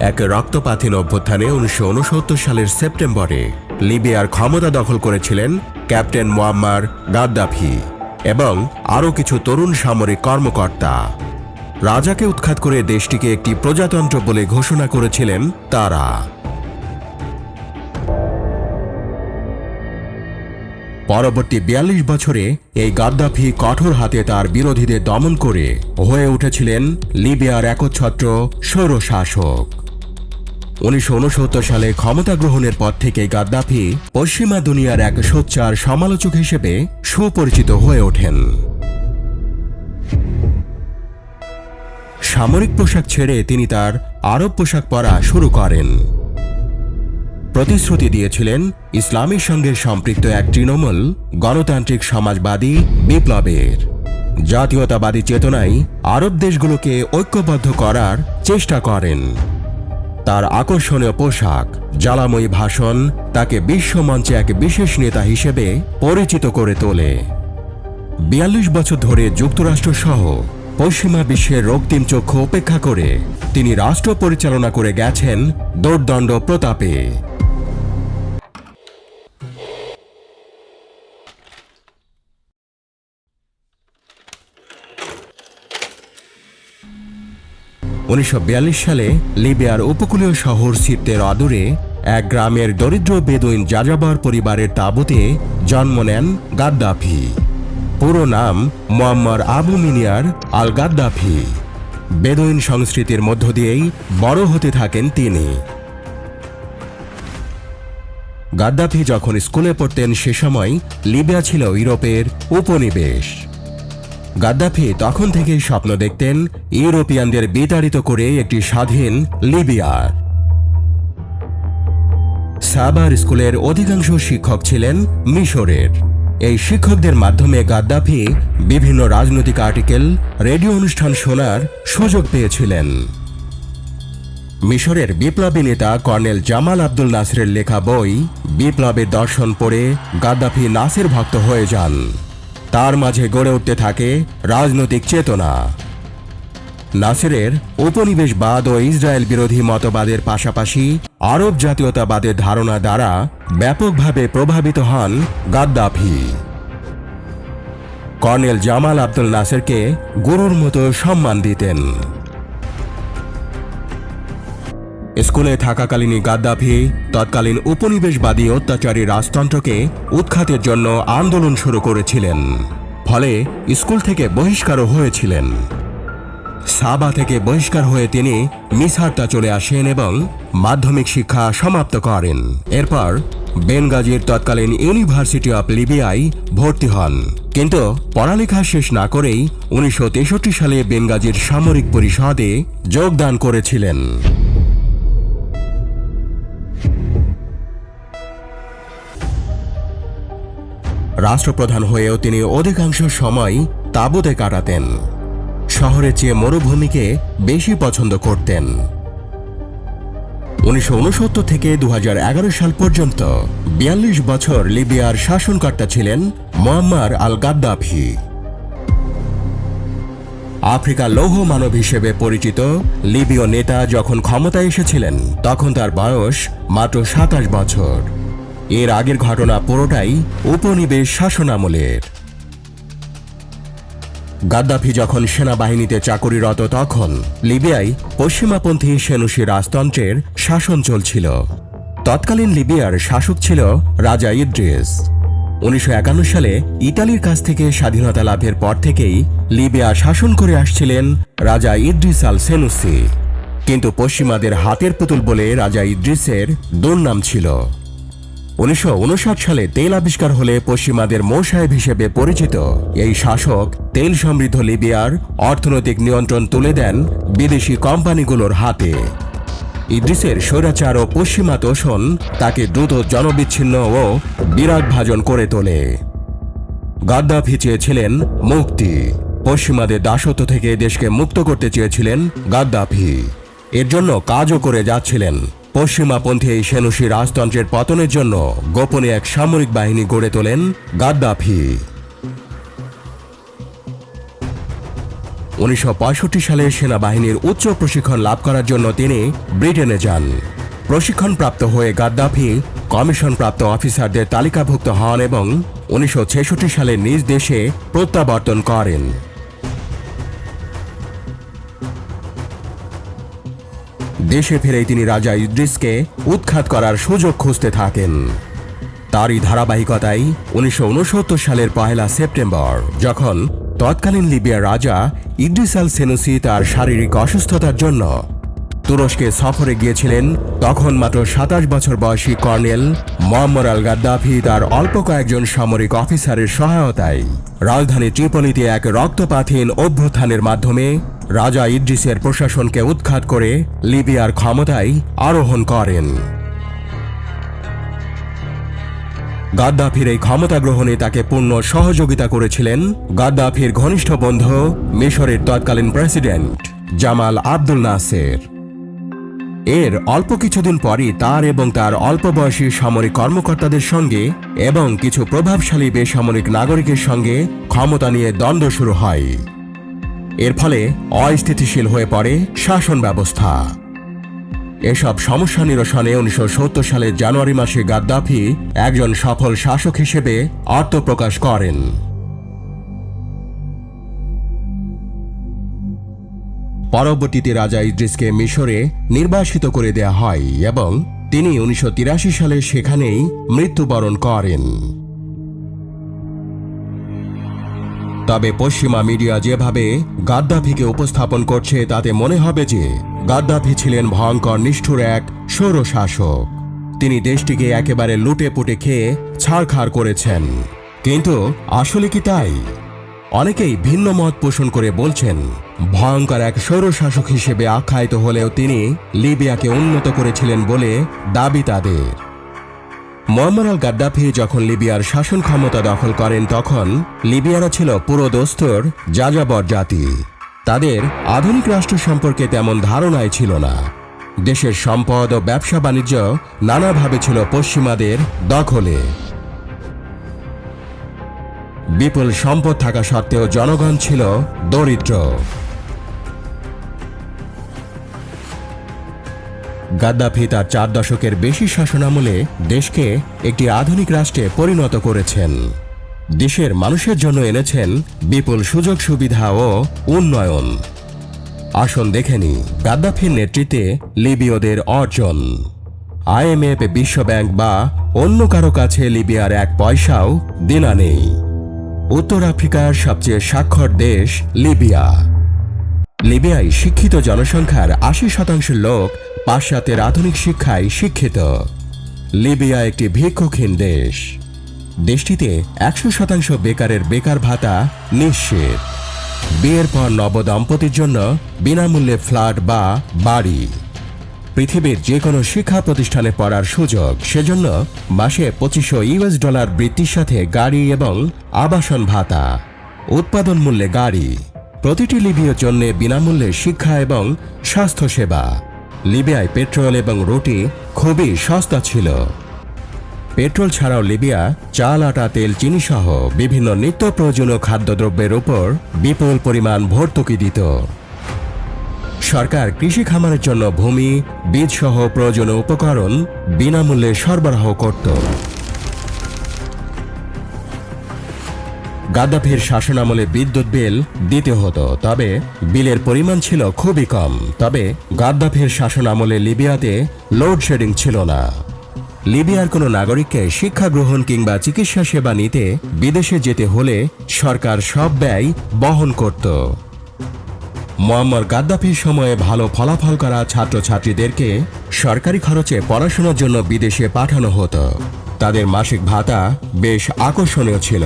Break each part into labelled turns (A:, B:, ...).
A: এক রক্তপাতহীন অভ্যুত্থানে উনিশশো উনসত্তর সালের সেপ্টেম্বরে লিবিয়ার ক্ষমতা দখল করেছিলেন ক্যাপ্টেন মোয়াম্মার গাদ্দাফি এবং আরও কিছু তরুণ সামরিক কর্মকর্তা। রাজাকে উৎখাত করে দেশটিকে একটি প্রজাতন্ত্র বলে ঘোষণা করেছিলেন তারা। পরবর্তী বিয়াল্লিশ বছরে এই গাদ্দাফি কঠোর হাতে তার বিরোধীদের দমন করে হয়ে উঠেছিলেন লিবিয়ার একচ্ছত্র স্বৈরশাসক। উনিশশো উনসত্তর সালে ক্ষমতা গ্রহণের পর থেকে গাদ্দাফি পশ্চিমা দুনিয়ার এক সোচ্চার সমালোচক হিসেবে সুপরিচিত হয়ে ওঠেন। সামরিক পোশাক ছেড়ে তিনি তার আরব পোশাক পরা শুরু করেন। প্রতিশ্রুতি দিয়েছিলেন ইসলামের সঙ্গে সম্পৃক্ত এক তৃণমূল গণতান্ত্রিক সমাজবাদী বিপ্লবের। জাতীয়তাবাদী চেতনায় আরব দেশগুলোকে ঐক্যবদ্ধ করার চেষ্টা করেন। তার আকর্ষণীয় পোশাক। জ্বালাময়ী ভাষণ তাকে বিশ্বমঞ্চে এক বিশেষ নেতা হিসেবে পরিচিত করে তোলে। বিয়াল্লিশ বছর ধরে যুক্তরাষ্ট্র সহ পশ্চিমা বিশ্বের রক্তিম চক্ষু উপেক্ষা করে তিনি রাষ্ট্র পরিচালনা করে গেছেন দোর্দণ্ড প্রতাপে। উনিশশো বিয়াল্লিশ সালে লিবিয়ার উপকূলীয় শহর সিরতের অদূরে এক গ্রামের দরিদ্র বেদুইন যাযাবর পরিবারের তাঁবুতে জন্ম নেন গাদ্দাফি। পুরো নাম মোয়াম্মর আবু মিনিয়ার আল গাদ্দাফি বেদুইন সংস্কৃতির মধ্য দিয়েই বড় হতে থাকেন তিনি। গাদ্দাফি যখন স্কুলে পড়তেন সে সময় লিবিয়া ছিল ইউরোপের উপনিবেশ। গাদ্দাফি তখন থেকেই স্বপ্ন দেখতেন ইউরোপিয়ানদের বিতাড়িত করে একটি স্বাধীন লিবিয়ার সাবার স্কুলের অধিকাংশ শিক্ষক ছিলেন মিশরের। এই শিক্ষকদের মাধ্যমে গাদ্দাফি বিভিন্ন রাজনৈতিক আর্টিকেল, রেডিও অনুষ্ঠান শোনার সুযোগ পেয়েছিলেন। মিশরের বিপ্লবী নেতা কর্নেল জামাল আব্দুল নাসিরের লেখা বই, বিপ্লবের দর্শন পড়ে গাদ্দাফি নাসির ভক্ত হয়ে যান। তার মাঝে গড়ে উঠতে থাকে রাজনৈতিক চেতনা। নাসিরের উপনিবেশবাদ ও ইসরায়েল বিরোধী মতবাদের পাশাপাশি আরব জাতীয়তাবাদের ধারণা দ্বারা ব্যাপকভাবে প্রভাবিত হন গাদ্দাফি। কর্নেল জামাল আব্দুল নাসেরকে গুরুর মতো সম্মান দিতেন। স্কুলে থাকাকালীন গাদ্দাফি, তৎকালীন উপনিবেশবাদী অত্যাচারী রাজতন্ত্রকে উৎখাতের জন্য আন্দোলন শুরু করেছিলেন। ফলে স্কুল থেকে বহিষ্কারও হয়েছিলেন। সাবা থেকে বহিষ্কার হয়ে তিনি মিসারটা চলে আসেন এবং মাধ্যমিক শিক্ষা সমাপ্ত করেন। এরপর বেনগাজির তৎকালীন ইউনিভার্সিটি অব লিবিয়ায় ভর্তি হন। কিন্তু পড়ালেখা শেষ না করেই উনিশশো তেষট্টি সালে বেনগাজির সামরিক পরিষদে যোগদান করেছিলেন। রাষ্ট্রপ্রধান হয়েও তিনি অধিকাংশ সময় তাঁবুতে কাটাতেন। শহরের চেয়ে মরুভূমিকে বেশি পছন্দ করতেন। উনিশশো উনসত্তর থেকে দু হাজার এগারো সাল পর্যন্ত বিয়াল্লিশ বছর লিবিয়ার শাসনকর্তা ছিলেন মোয়াম্মার আল গাদ্দাফি আফ্রিকা লৌহ মানব হিসেবে পরিচিত লিবীয় নেতা যখন ক্ষমতায় এসেছিলেন, তখন তার বয়স মাত্র সাতাশ বছর। এর আগের ঘটনা পুরোটাই উপনিবেশ শাসনামলের। গাদ্দাফি যখন সেনাবাহিনীতে চাকরিরত তখন লিবিয়ায় পশ্চিমাপন্থী সেনুসি রাজতন্ত্রের শাসন চলছিল। তৎকালীন লিবিয়ার শাসক ছিল রাজা ইদ্রিস। উনিশশো একান্ন সালে ইতালির কাছ থেকে স্বাধীনতা লাভের পর থেকেই লিবিয়া শাসন করে আসছিলেন রাজা ইদ্রিস আল সেনুসি। কিন্তু পশ্চিমাদের হাতের পুতুল বলে রাজা ইদ্রিসের দুর্নাম ছিল। উনিশশো উনষাট সালে তেল আবিষ্কার হলে পশ্চিমাদের মোসাহেব হিসেবে পরিচিত। এই শাসক তেল সমৃদ্ধ লিবিয়ার অর্থনৈতিক নিয়ন্ত্রণ তুলে দেন বিদেশি কোম্পানিগুলোর হাতে। ইদ্রিসের স্বৈরাচার ও পশ্চিমা তোষণ তাকে দ্রুত জনবিচ্ছিন্ন ও বিরাট ভাজন করে তোলে। গাদ্দাফি চেয়েছিলেন মুক্তি পশ্চিমাদের দাসত্ব থেকে দেশকে মুক্ত করতে চেয়েছিলেন গাদ্দাফি। এর জন্য কাজও করে যাচ্ছিলেন। পশ্চিমাপন্থী এই সেনুসি রাজতন্ত্রের পতনের জন্য গোপনে এক সামরিক বাহিনী গড়ে তোলেন গাদ্দাফি। উনিশশো পঁয়ষট্টি সালে সেনাবাহিনীর উচ্চ প্রশিক্ষণ লাভ করার জন্য তিনি ব্রিটেনে যান। প্রশিক্ষণপ্রাপ্ত হয়ে গাদ্দাফি কমিশনপ্রাপ্ত অফিসারদের তালিকাভুক্ত হন এবং উনিশশো ছেষট্টি সালে নিজ দেশে প্রত্যাবর্তন করেন। দেশে ফিরেই তিনি রাজা ইদ্রিসকে উৎখাত করার সুযোগ খুঁজতে থাকেন। তারই ধারাবাহিকতায় উনিশশো উনসত্তর সালের পহেলা সেপ্টেম্বর, যখন তৎকালীন লিবিয়ার রাজা ইদ্রিস আল সেনুসি তার শারীরিক অসুস্থতার জন্য তুরস্কে সফরে গিয়েছিলেন, তখন মাত্র সাতাশ বছর বয়সী কর্নেল মোহাম্মদ আল গাদ্দাফি তার অল্প কয়েকজন সামরিক অফিসারের সহায়তায়। রাজধানী ত্রিপলিতে এক রক্তপাতহীন অভ্যুত্থানের মাধ্যমে রাজা ইদ্রিসের প্রশাসনকে উৎখাত করে লিবিয়ার ক্ষমতায় আরোহণ করেন। গাদ্দাফির এই ক্ষমতা গ্রহণে তাকে পূর্ণ সহযোগিতা করেছিলেন গাদ্দাফির ঘনিষ্ঠ বন্ধু মিশরের তৎকালীন প্রেসিডেন্ট জামাল আব্দুল নাসের। এর অল্প কিছুদিন পরই তার এবং তার অল্প বয়সী সামরিক কর্মকর্তাদের সঙ্গে এবং কিছু প্রভাবশালী বেসামরিক নাগরিকের সঙ্গে ক্ষমতা নিয়ে দ্বন্দ্ব শুরু হয়। এর ফলে অস্থিতিশীল হয়ে পড়ে শাসন ব্যবস্থা। এসব সমস্যা নিরসনে উনিশশো সত্তর সালের জানুয়ারি মাসে গাদ্দাফি একজন সফল শাসক হিসেবে আত্মপ্রকাশ করেন। পরবর্তীতে রাজা ইদ্রিসকে মিশরে নির্বাসিত করে দেয়া হয় এবং তিনি উনিশশো তিরাশি সালে সেখানেই মৃত্যুবরণ করেন। তবে পশ্চিমা মিডিয়া যেভাবে গাদ্দাফিকে উপস্থাপন করছে, তাতে মনে হবে যে গাদ্দাফি ছিলেন ভয়ঙ্কর, নিষ্ঠুর এক সৌরশাসক তিনি দেশটিকে একেবারে লুটে পুটে খেয়ে ছাড়খাড় করেছেন। কিন্তু আসলে কি তাই? অনেকেই ভিন্ন মত পোষণ করে বলছেন ভয়ঙ্কর এক সৌরশাসক হিসেবে আখ্যায়িত হলেও তিনি লিবিয়াকে উন্নত করেছিলেন বলে দাবি তাদের। মোহাম্মদ আল গাদ্দাফি যখন লিবিয়ার শাসন ক্ষমতা দখল করেন, তখন লিবিয়ারা ছিল পুরো দোস্তর যাযাবর জাতি। তাদের আধুনিক রাষ্ট্র সম্পর্কে তেমন ধারণাই ছিল না। দেশের সম্পদ ও ব্যবসা বাণিজ্য নানাভাবে ছিল পশ্চিমাদের দখলে। বিপুল সম্পদ থাকা সত্ত্বেও জনগণ ছিল দরিদ্র। গাদ্দাফি তার চার দশকের বেশি শাসনামলে দেশকে একটি আধুনিক রাষ্ট্রে পরিণত করেছেন। দেশের মানুষের জন্য এনেছেন বিপুল সুযোগ সুবিধা ও উন্নয়ন। আসুন দেখেনি গাদ্দাফির নেতৃত্বে লিবিয়দের অর্জন। আইএমএফ, বিশ্বব্যাংক বা অন্য কারও কাছে লিবিয়ার এক পয়সাও দেনা নেই। উত্তর আফ্রিকার সবচেয়ে স্বাক্ষর দেশ লিবিয়া। লিবিয়ায় শিক্ষিত জনসংখ্যার আশি শতাংশ লোক পাশ্চাত্যের আধুনিক শিক্ষায় শিক্ষিত। লিবিয়া একটি ভিক্ষুকহীন দেশ। দেশটিতে একশো শতাংশ বেকারের বেকার ভাতা নিশ্চিত। বিয়ের পর নবদম্পতির জন্য বিনামূল্যে ফ্ল্যাট বা বাড়ি। পৃথিবীর যে কোনো শিক্ষা প্রতিষ্ঠানে পড়ার সুযোগ, সেজন্য মাসে পঁচিশশো ইউএস ডলার বৃত্তির সাথে গাড়ি এবং আবাসন ভাতা, উৎপাদন মূল্যে গাড়ি। প্রতিটি লিবীয় জন্য বিনামূল্যে শিক্ষা এবং স্বাস্থ্যসেবা। লিবিয়ায় পেট্রোল এবং রুটি খুবই সস্তা ছিল। পেট্রোল ছাড়াও লিবিয়া চাল, আটা, তেল, চিনি সহ বিভিন্ন নিত্য প্রয়োজনীয় খাদ্যদ্রব্যের উপর বিপুল পরিমাণ ভর্তুকি দিত। সরকার কৃষি খামারের জন্য ভূমি, বীজ সহ প্রয়োজনীয় উপকরণ বিনামূল্যে সরবরাহ করত। গাদ্দাফির শাসনামলে বিদ্যুৎ বিল দিতে হতো, তবে বিলের পরিমাণ ছিল খুবই কম। তবে গাদ্দাফির শাসনামলে লিবিয়াতে লোডশেডিং ছিল না। লিবিয়ার কোনো নাগরিককে শিক্ষা গ্রহণ কিংবা চিকিৎসা সেবা নিতে বিদেশে যেতে হলে সরকার সব ব্যয় বহন করত। মোয়াম্মর গাদ্দাফির সময়ে ভালো ফলাফল করা ছাত্রছাত্রীদেরকে সরকারি খরচে পড়াশোনার জন্য বিদেশে পাঠানো হতো। তাদের মাসিক ভাতা বেশ আকর্ষণীয় ছিল।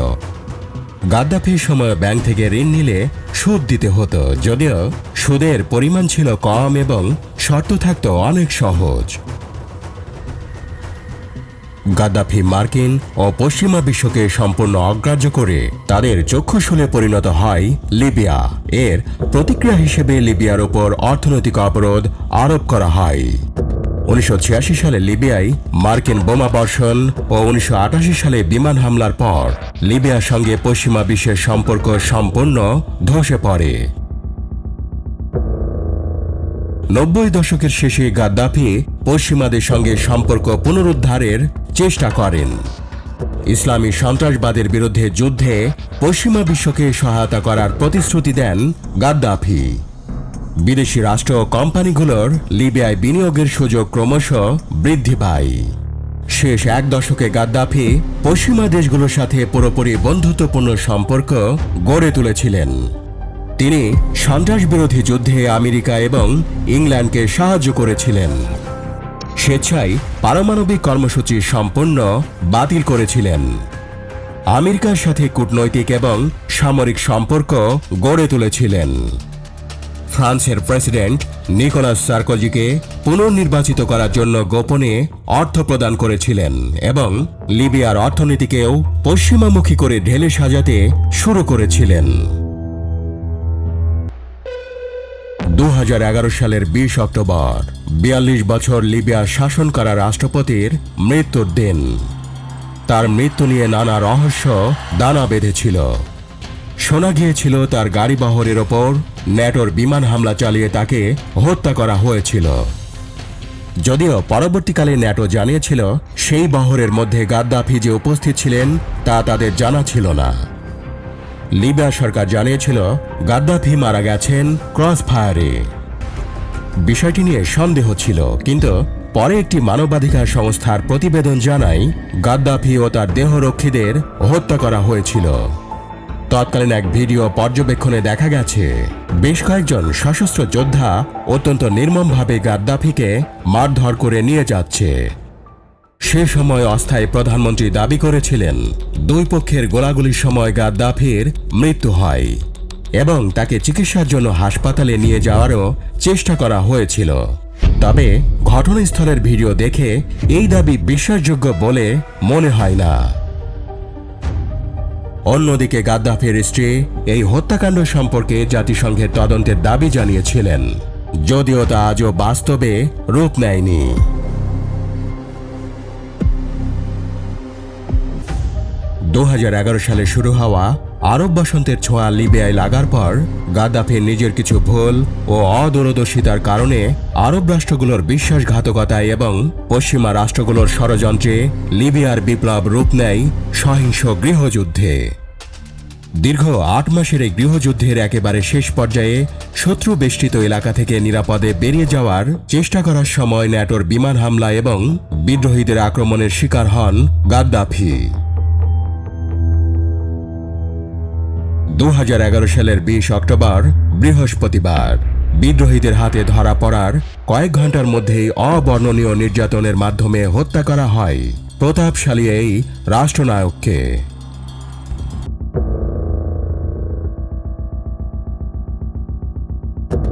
A: গাদ্দাফির সময় ব্যাংক থেকে ঋণ নিলে সুদ দিতে হতো, যদিও সুদের পরিমাণ ছিল কম এবং শর্ত থাকতো অনেক সহজ। গাদ্দাফি মার্কিন ও পশ্চিমা বিশ্বকে সম্পূর্ণ অগ্রাহ্য করে তাদের চক্ষুশূলে পরিণত হয় লিবিয়া। এর প্রতিক্রিয়া হিসেবে লিবিয়ার ওপর অর্থনৈতিক অবরোধ আরোপ করা হয়। উনিশশো ছিয়াশি সালে লিবিয়ায় মার্কিন বোমা বর্ষণ ও উনিশশো আটাশি সালে বিমান হামলার পর লিবিয়ার সঙ্গে পশ্চিমা বিশ্বের সম্পর্ক সম্পূর্ণ ধসে পড়ে। নব্বই দশকের শেষে গাদ্দাফি পশ্চিমাদের সঙ্গে সম্পর্ক পুনরুদ্ধারের চেষ্টা করেন। ইসলামী সন্ত্রাসবাদের বিরুদ্ধে যুদ্ধে পশ্চিমা বিশ্বকে সহায়তা করার প্রতিশ্রুতি দেন গাদ্দাফি। বিদেশি রাষ্ট্র ও কোম্পানিগুলোর লিবিয়ায় বিনিয়োগের সুযোগ ক্রমশ বৃদ্ধি পায়। শেষ এক দশকে গাদ্দাফি পশ্চিমা দেশগুলোর সাথে পুরোপুরি বন্ধুত্বপূর্ণ সম্পর্ক গড়ে তুলেছিলেন। তিনি সন্ত্রাস বিরোধী যুদ্ধে আমেরিকা এবং ইংল্যান্ডকে সাহায্য করেছিলেন। স্বেচ্ছায় পারমাণবিক কর্মসূচি সম্পূর্ণ বাতিল করেছিলেন। আমেরিকার সাথে কূটনৈতিক এবং সামরিক সম্পর্ক গড়ে তুলেছিলেন। ফ্রান্সের প্রেসিডেন্ট নিকোলাস সার্কোজিকে পুনর্নির্বাচিত করার জন্য গোপনে অর্থ প্রদান করেছিলেন এবং লিবিয়ার অর্থনীতিকেও পশ্চিমামুখী করে ঢেলে সাজাতে শুরু করেছিলেন। দু হাজার এগারো সালের বিশ অক্টোবর, বিয়াল্লিশ বছর লিবিয়া শাসন করা রাষ্ট্রপতির মৃত্যুর দিন। তার মৃত্যু নিয়ে নানা রহস্য দানা বেঁধেছিল। শোনা গিয়েছিল তার গাড়ি বহরের ওপর ন্যাটোর বিমান হামলা চালিয়ে তাকে হত্যা করা হয়েছিল। যদিও পরবর্তীকালে ন্যাটো জানিয়েছিল, সেই বহরের মধ্যে গাদ্দাফি যে উপস্থিত ছিলেন, তা তাদের জানা ছিল না। লিবিয়া সরকার জানিয়েছিল, গাদ্দাফি মারা গেছেন ক্রস ফায়ারে বিষয়টি নিয়ে সন্দেহ ছিল, কিন্তু পরে একটি মানবাধিকার সংস্থার প্রতিবেদন জানায়, গাদ্দাফি ও তার দেহরক্ষীদের হত্যা করা হয়েছিল। তৎকালীন এক ভিডিও পর্যবেক্ষণে দেখা গেছে, বেশ কয়েকজন সশস্ত্র যোদ্ধা অত্যন্ত নির্মমভাবে গাদ্দাফিকে মারধর করে নিয়ে যাচ্ছে। সে সময় অস্থায়ী প্রধানমন্ত্রী দাবি করেছিলেন, দুই পক্ষের গোলাগুলির সময় গাদ্দাফির মৃত্যু হয় এবং তাকে চিকিৎসার জন্য হাসপাতালে নিয়ে যাওয়ারও চেষ্টা করা হয়েছিল। তবে ঘটনাস্থলের ভিডিও দেখে এই দাবি বিশ্বাসযোগ্য বলে মনে হয় না। অন্যদিকে গাদ্দাফির স্ত্রী এই হত্যাকাণ্ড সম্পর্কে জাতিসংঘের তদন্তের দাবি জানিয়েছিলেন। যদিও তা আজও বাস্তবে রূপ নেয়নি। দু হাজার এগারো সালে শুরু হওয়া আরব বসন্তের ছোঁয়া লিবিয়ায় লাগার পর গাদ্দাফির নিজের কিছু ভুল ও অদূরদর্শিতার কারণে আরব রাষ্ট্রগুলোর বিশ্বাসঘাতকতায় এবং পশ্চিমা রাষ্ট্রগুলোর ষড়যন্ত্রে লিবিয়ার বিপ্লব রূপ নেয় সহিংস গৃহযুদ্ধে। দীর্ঘ আট মাসের এই গৃহযুদ্ধের একেবারে শেষ পর্যায়ে শত্রু বেষ্টিত এলাকা থেকে নিরাপদে বেরিয়ে যাওয়ার চেষ্টা করার সময় ন্যাটোর বিমান হামলা এবং বিদ্রোহীদের আক্রমণের শিকার হন গাদ্দাফি। দু হাজার এগারো সালের বিশ অক্টোবর, বৃহস্পতিবার। বিদ্রোহীদের হাতে ধরা পড়ার কয়েক ঘণ্টার মধ্যেই অবর্ণনীয় নির্যাতনের মাধ্যমে হত্যা করা হয়। প্রতাপশালী এই রাষ্ট্রনায়ককে।